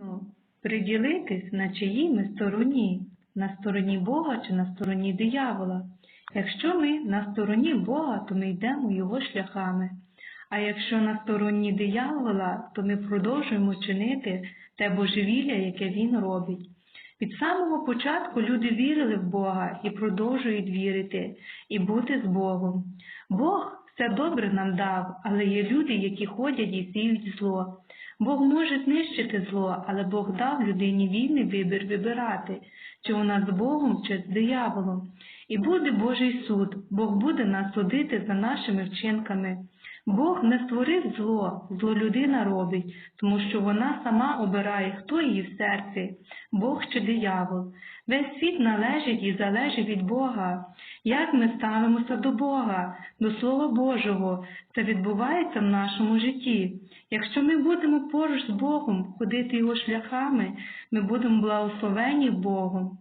Ну, Приділитись, на чиїй ми стороні, на стороні Бога чи на стороні диявола. Якщо ми на стороні Бога, то ми йдемо його шляхами. А якщо на стороні диявола, то ми продовжуємо чинити те божевілля, яке він робить. Від самого початку люди вірили в Бога і продовжують вірити, і бути з Богом. Бог все добре нам дав, але є люди, які ходять і сіють зло. Бог може знищити зло, але Бог дав людині вільний вибір вибирати, чи вона з Богом, чи з дияволом. І буде Божий суд, Бог буде нас судити за нашими вчинками. Бог не створив зло, зло людина робить, тому що вона сама обирає, хто її в серці, Бог чи диявол. Весь світ належить і залежить від Бога. Як ми ставимося до Бога, до Слова Божого, це відбувається в нашому житті. Якщо ми будемо поруч з Богом ходити Його шляхами, ми будемо благословені Богом.